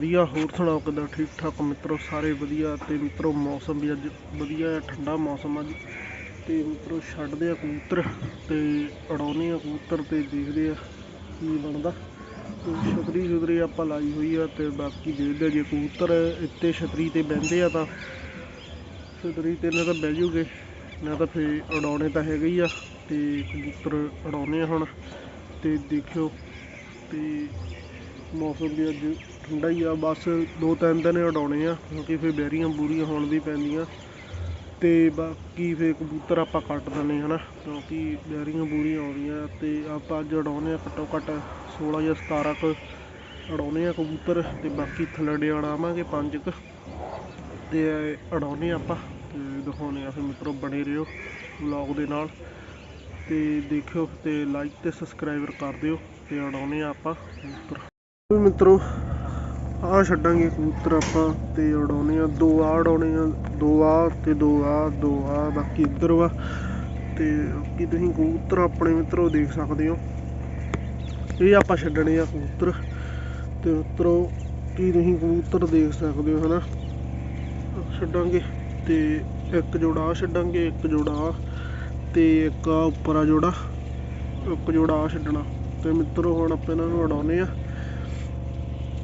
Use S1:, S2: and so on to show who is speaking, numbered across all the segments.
S1: ਵਧੀਆ, ਹੋਰ ਸੁਣਾਓ ਕਿੱਦਾਂ? ਠੀਕ ਠਾਕ ਮਿੱਤਰੋ, ਸਾਰੇ ਵਧੀਆ ਤੇ ਮਿੱਤਰੋ, ਮੌਸਮ ਵੀ ਅੱਜ ਵਧੀਆ ਹੈ, ਠੰਡਾ ਮੌਸਮ ਅੱਜ ਤੇ ਮਿੱਤਰੋ, ਛੱਡਦੇ ਆ ਕਬੂਤਰ ਤੇ ਉਡਾਉਂਦੇ ਆ ਕਬੂਤਰ ਤੇ ਦੇਖਦੇ ਆ ਕੀ ਬਣਦਾ। ਤੇ ਛਤਰੀ ਛਤਰੀ ਆਪਾਂ ਲਾਈ ਹੋਈ ਆ ਤੇ ਬਾਕੀ ਦੇਖਦੇ ਆ ਜੇ ਕਬੂਤਰ ਇੱਥੇ ਛਤਰੀ ਤੇ ਬਹਿੰਦੇ ਆ ਤਾਂ ਛਤਰੀ ਤੇ ਨਾ ਤਾਂ ਬਹਿ ਜੂਗੇ, ਨਾ ਤਾਂ ਫੇ ਉਡਾਉਣੇ ਤਾਂ ਹੈਗੇ ਹੀ ਆ। ਤੇ ਕਬੂਤਰ ਉਡਾਉਂਦੇ ਆ ਹੁਣ ਤੇ ਦੇਖਿਓ ਤੇ ਮੌਸਮ ਵੀ ਅੱਜ ਠੰਡਾ ਹੀ ਆ, ਬਸ ਦੋ ਤਿੰਨ ਦਿਨ ਉਡਾਉਣੇ ਆ, ਕਿਉਂਕਿ ਫਿਰ ਬੈਰੀਆਂ ਬੂਰੀਆਂ ਹੋਣ ਵੀ ਪੈਂਦੀਆਂ। ਤੇ ਬਾਕੀ ਫਿਰ ਕਬੂਤਰ ਆਪਾਂ ਕੱਟ ਦਿੰਦੇ ਹਨਾ, ਕਿਉਂਕਿ ਬੈਰੀਆਂ ਬੂਰੀਆਂ ਆਉਂਦੀਆਂ ਤੇ ਆਪਾਂ ਅੱਜ ਉਡਾਉਣੇ ਆ ਘੱਟੋ ਘੱਟ 16 ਜਾਂ 17 ਕੁ ਉਡਾਉਣੇ ਆ ਕਬੂਤਰ, ਤੇ ਬਾਕੀ ਥੱਲੜੇ ਉਡਾਵਾਂਗੇ ਪੰਜ ਕੁ। ਤੇ ਉਡਾਉਣੇ ਆਪਾਂ, ਤੇ ਦਿਖਾਉਣੇ ਆ ਫਿਰ ਮਿੱਤਰੋ ਬਣੇ ਰਹੋ ਵਲੌਗ ਦੇ ਨਾਲ। ਤੇ ਦੇਖਿਓ ਤੇ ਲਾਈਕ ਤੇ ਸਬਸਕ੍ਰਾਈਬਰ ਕਰ ਦਿਓ, ਤੇ ਉਡਾਉਣੇ ਆ ਆਪਾਂ ਕਬੂਤਰ। ਵੀ ਮਿੱਤਰੋ ਆ ਛੱਡਾਂਗੇ ਕਬੂਤਰ ਆਪਾਂ ਤੇ ਉਡਾਉਣੇ ਆ, ਦੋ ਆ ਉਡਾਉਣੇ ਆ, ਦੋ ਆ ਤੇ ਦੋ ਆ ਦੋ ਆ ਬਾਕੀ ਇੱਧਰ ਵਾ। ਤੇ ਬਾਕੀ ਤੁਸੀਂ ਕਬੂਤਰ ਆਪਣੇ ਮਿੱਤਰੋ ਦੇਖ ਸਕਦੇ ਹੋ। ਇਹ ਆਪਾਂ ਛੱਡਣੇ ਆ ਕਬੂਤਰ। ਤੇ ਮਿੱਤਰੋ, ਕੀ ਤੁਸੀਂ ਕਬੂਤਰ ਦੇਖ ਸਕਦੇ ਹੋ, ਹਨਾ? ਛੱਡਾਂਗੇ ਤੇ ਇੱਕ ਜੋੜਾ ਛੱਡਾਂਗੇ, ਇੱਕ ਜੋੜਾ ਆਹ ਤੇ ਇੱਕ ਆ ਉੱਪਰ ਆ ਜੋੜਾ, ਇੱਕ ਜੋੜਾ ਆ ਛੱਡਣਾ। ਤੇ ਮਿੱਤਰੋ, ਹੁਣ ਆਪਾਂ ਇਹਨਾਂ ਨੂੰ ਉਡਾਉਣੇ ਆ।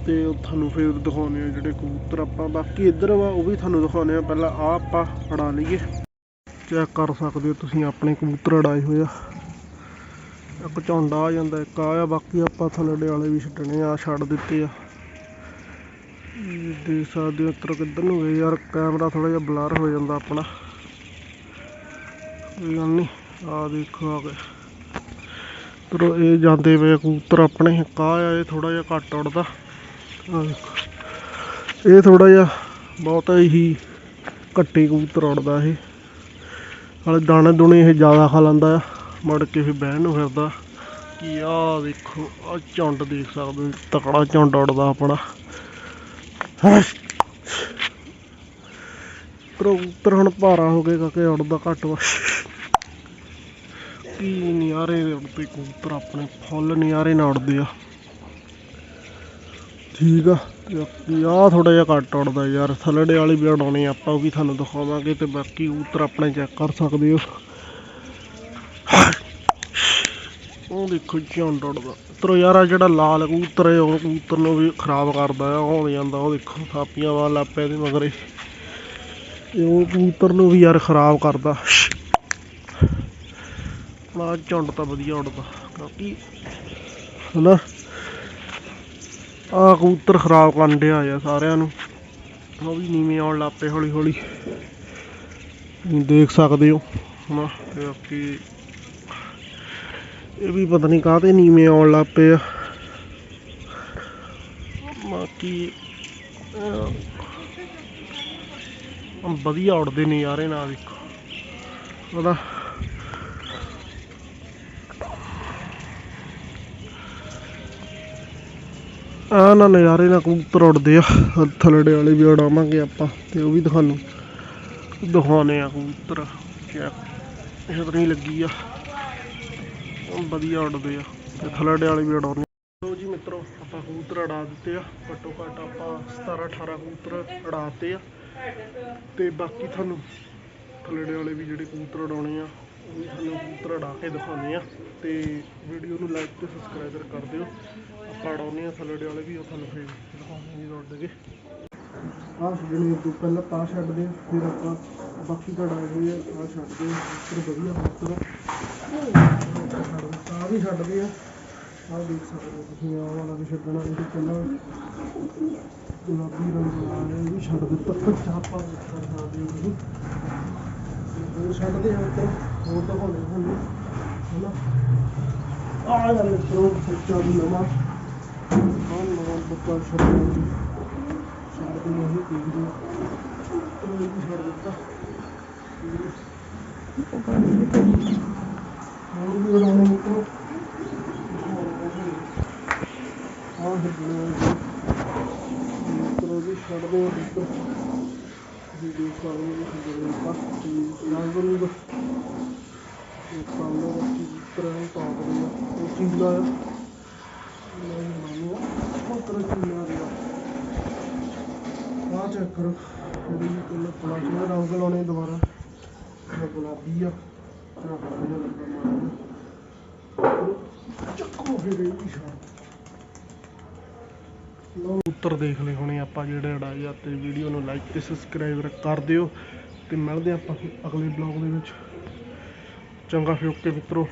S1: ਤੇ ਉਹ ਤੁਹਾਨੂੰ ਫਿਰ ਦਿਖਾਉਣੇ ਆ ਜਿਹੜੇ ਕਬੂਤਰ ਆਪਾਂ, ਬਾਕੀ ਇੱਧਰ ਵਾ, ਉਹ ਵੀ ਤੁਹਾਨੂੰ ਦਿਖਾਉਣੇ ਆ ਪਹਿਲਾਂ ਆ ਆਪਾਂ ਉਡਾ ਲਈਏ। ਚੈੱਕ ਕਰ ਸਕਦੇ ਹੋ ਤੁਸੀਂ, ਆਪਣੇ ਕਬੂਤਰ ਅੜਾਏ ਹੋਏ ਆ। ਇੱਕ ਝੌਂਡਾ ਆ ਜਾਂਦਾ, ਇੱਕ ਆ ਆ, ਬਾਕੀ ਆਪਾਂ ਥੱਲੜੇ ਵਾਲੇ ਵੀ ਛੱਡਣੇ ਆ ਛੱਡ ਦਿੱਤੇ ਆ। ਦੇਖ ਸਕਦੇ ਹੋ, ਇੱਧਰ ਕਿੱਧਰ ਨੂੰ ਗਏ ਯਾਰ, ਕੈਮਰਾ ਥੋੜਾ ਜਿਹਾ ਬਲਰ ਹੋ ਜਾਂਦਾ ਆਪਣਾ। ਕੋਈ ਗੱਲ ਨਹੀਂ ਆ ਦੇਖੋ ਆ ਗਏ ਤਰੋ ਇਹ ਜਾਂਦੇ ਪਏ ਕਬੂਤਰ ਆਪਣੇ, ਇੱਕ ਆਹ ਆ, ਇਹ ਥੋੜਾ ਜਿਹਾ ਘੱਟ ਉੱਡਦਾ। ਇਹ ਥੋੜਾ ਜਿਹਾ ਬਹੁਤਾ ਹੀ ਘੱਟੇ ਕਬੂਤਰ ਉੱਡਦਾ ਇਹ। ਨਾਲੇ ਦਾਣੇ ਦੁਣੇ ਇਹ ਜ਼ਿਆਦਾ ਖਾ ਲੈਂਦਾ ਆ। ਮੜ ਕੇ ਫਿਰ ਬਹਿਣ ਨੂੰ ਫਿਰਦਾ। ਕੀ ਆ ਦੇਖੋ, ਆ ਝੁੰਡ ਦੇਖ ਸਕਦੇ ਤਕੜਾ ਝੁੰਡ ਉੱਡਦਾ ਆਪਣਾ। ਕਬੂਤਰ ਹੁਣ ਭਾਰਾ ਹੋ ਗਿਆ ਕਿ ਉੱਡਦਾ ਘੱਟ ਵਾ। ਕੀ ਨਿਆਰੇ ਉੱਡਦੇ ਕਬੂਤਰ, ਆਪਣੇ ਫੁੱਲ ਨਿਆਰੇ ਨਾਲ ਉੱਡਦੇ ਆ। ਠੀਕ ਆ। ਬਾਕੀ ਆਹ ਥੋੜਾ ਜਿਹਾ ਕੱਟ ਉੱਡਦਾ ਯਾਰ। ਥੱਲੜੇ ਵਾਲੀ ਵੀ ਉਡਾਉਣੀ ਆਪਾਂ ਉਹ ਵੀ ਤੁਹਾਨੂੰ ਦਿਖਾਵਾਂਗੇ ਤੇ ਬਾਕੀ ਕਬੂਤਰ ਆਪਣੇ ਚੈੱਕ ਕਰ ਸਕਦੇ ਹੋ। ਉਹ ਦੇਖੋ ਝੁੰਡ ਉੱਡਦਾ। ਤਰੋ ਯਾਰ ਆ ਜਿਹੜਾ ਲਾਲ ਕਬੂਤਰ ਹੈ, ਉਹ ਕਬੂਤਰ ਨੂੰ ਵੀ ਖਰਾਬ ਕਰਦਾ ਆ ਉਹ ਜਾਂਦਾ, ਉਹ ਦੇਖੋ, ਥਾਪੀਆਂ ਵਾਲ ਲੱਪੇ ਦੇ ਮਗਰੇ। ਇਹ ਉਹ ਕਬੂਤਰ ਨੂੰ ਵੀ ਯਾਰ ਖਰਾਬ ਕਰਦਾ। ਆ ਝੁੰਡ ਤਾਂ ਵਧੀਆ ਉੱਡਦਾ। ਕਿਉਂਕਿ ਹਨਾ? ਆ ਕਬੂਤਰ ਖਰਾਬ ਕਰਨ ਡਿਆ ਆ ਸਾਰਿਆਂ ਨੂੰ। ਉਹ ਵੀ ਨੀਵੇਂ ਆਉਣ ਲੱਗ ਪਏ ਹੌਲੀ ਹੌਲੀ ਦੇਖ ਸਕਦੇ ਹੋ। ਹਨਾ ਬਾਕੀ ਇਹ ਵੀ ਪਤਾ ਨਹੀਂ ਕਾਹਤੇ ਨੀਵੇਂ ਆਉਣ ਲੱਗ ਪਏ ਆ। ਬਾਕੀ ਵਧੀਆ ਉੱਡਦੇ ਨੇ ਯਾਰ ਇਹਨਾਂ ਨਾਲ ਦੇਖੋ ਉਹਦਾ ਆ ਨਾ ਨਜ਼ਾਰੇ ਨਾਲ ਕਬੂਤਰ ਉੱਡਦੇ ਆ। ਥਲੜੇ ਵਾਲੇ ਵੀ ਉਡਾਵਾਂਗੇ ਆਪਾਂ ਤੇ ਉਹ ਵੀ ਤੁਹਾਨੂੰ ਦਿਖਾਉਣੇ ਆ ਕਬੂਤਰ ਚੈੱਕ ਛਤਰੀ ਲੱਗੀ ਆ। ਵਧੀਆ ਉੱਡਦੇ ਆ। ਤੇ ਥਲੜੇ ਵਾਲੇ ਵੀ ਉਡਾਉਣੇ ਲੋ ਜੀ ਮਿੱਤਰੋ, ਆਪਾਂ ਕਬੂਤਰ ਉਡਾ ਦਿੱਤੇ ਆ। ਘੱਟੋ ਘੱਟ ਆਪਾਂ 17 18 ਕਬੂਤਰ ਉਡਾਤੇ ਆ। ਤੇ ਬਾਕੀ ਤੁਹਾਨੂੰ ਥਲੜੇ ਵਾਲੇ ਵੀ ਜਿਹੜੇ ਕਬੂਤਰ ਉਡਾਉਣੇ ਆ, ਉਹ ਵੀ ਤੁਹਾਨੂੰ ਕਬੂਤਰ ਉਡਾ ਕੇ ਦਿਖਾਉਣੇ ਆ। ਤੇ ਵੀਡੀਓ ਨੂੰ ਲਾਈਕ ਤੇ ਸਬਸਕ੍ਰਾਈਬਰ ਕਰ ਦਿਓ। ਆਪਾਂ ਉਡਾਉਣੇ ਆ, ਥਲੜੇ ਵਾਲੇ ਵੀ, ਉਹ ਤੁਹਾਨੂੰ ਫਿਰ ਦਿਖਾਉਣੇ ਜੀ ਉੱਡ ਕੇ ਆਹ ਛੱਡਣੇ ਤੋਂ ਪਹਿਲਾਂ ਤਾਂ ਛੱਡਦੇ ਫਿਰ ਆਪਾਂ ਬਾਕੀ ਕਢਾਏ ਹੋਏ ਆ ਛੱਡਦੇ ਆ ਵਧੀਆ ਕਬੂਤਰ ਆ। ਵੀ ਛੱਡਦੇ ਆ। ਆਹ ਦੇਖ ਸਕਦੇ ਹੋ ਤੁਸੀਂ, ਆਹ ਵਾਲਾ ਵੀ ਛੱਡਣਾ, ਇਹ ਪਹਿਲਾਂ ਗੁਲਾਬੀ ਰੰਗ ਦਾ ਇਹ ਵੀ ਛੱਡ ਦਿੱਤਾ। ਅੱਛਾ, ਆਪਾਂ ਸਕਦੇ ਹੋ ਤੁਸੀਂ ਹੋਰ ਛੱਡਦੇ ਆ ਉੱਪਰ, ਹੋਰ ਦਿਖਾਉਂਦੇ ਤੁਹਾਨੂੰ, ਹਨਾ? ਆਹ ਗੱਲ ਮਿੱਤਰੋ ਸੱਚਾ ਵੀ ਨਵਾਂ। ਆਹ ਨਵਾਂ ਬੱਕਾ ਛੱਡਣਾ ਜੀ ਛੱਡਦੇ ਨਹੀਂ ਦੇਖਦੇ ਉਹ ਇਹ ਛੱਡ ਦਿੱਤਾ? ਹੋਰ ਵੀ ਬਣਾਉਣੇ ਮਿੱਤਰੋ ਆਹ ਮਿੱਤਰੋ ਜੀ ਛੱਡਦੇ ਆ ਮਿੱਤਰ। ਜੀ ਦੇਖ ਸਕਦੇ ਹੋ ਛੱਡਣੇ ਤੇ ਰਾਜਵਰੀ ਦਾ ਇਹ ਸਾਹਮਣੇ ਦਾ ਪਾਉਂਦੇ ਉਹ ਚੀਲਾ ਆ ਨਹੀਂ ਬਣਾਉਣਾ ਉਹ ਤਰ੍ਹਾਂ ਚੀਲਾ ਰਿਹਾ ਆਹ ਚੈੱਕ ਕਰੋ। ਇਹਦੀ ਪਹਿਲਾਂ ਪਲਾਸਟਿਕ ਦੇ ਰੰਗ ਲਾਉਣੇ ਦੁਬਾਰਾ। ਇਹ ਗੁਲਾਬੀ ਆ ਤੇ ਆਹ ਹਰਾ ਲੱਗਾ ਮਾਰ ਚੱਕੋ ਫਿਰ ਇਹ ਵੀ ਸ਼ਾਟ ਲਓ, ਉੱਤਰ ਦੇਖ ਲਏ ਹੋਣੇ ਆਪਾਂ ਜਿਹੜੇ ਅੜਾਈ ਤੇ ਵੀਡੀਓ ਨੂੰ ਲਾਈਕ ਤੇ ਸਬਸਕ੍ਰਾਈਬ ਕਰ ਦਿਓ। ਤੇ ਮਿਲਦੇ ਆਪਾਂ ਅਗਲੇ ਬਲੌਗ ਦੇ ਵਿੱਚ। ਚੰਗਾ ਫਿਰ ਓਕੇ ਮਿੱਤਰੋ।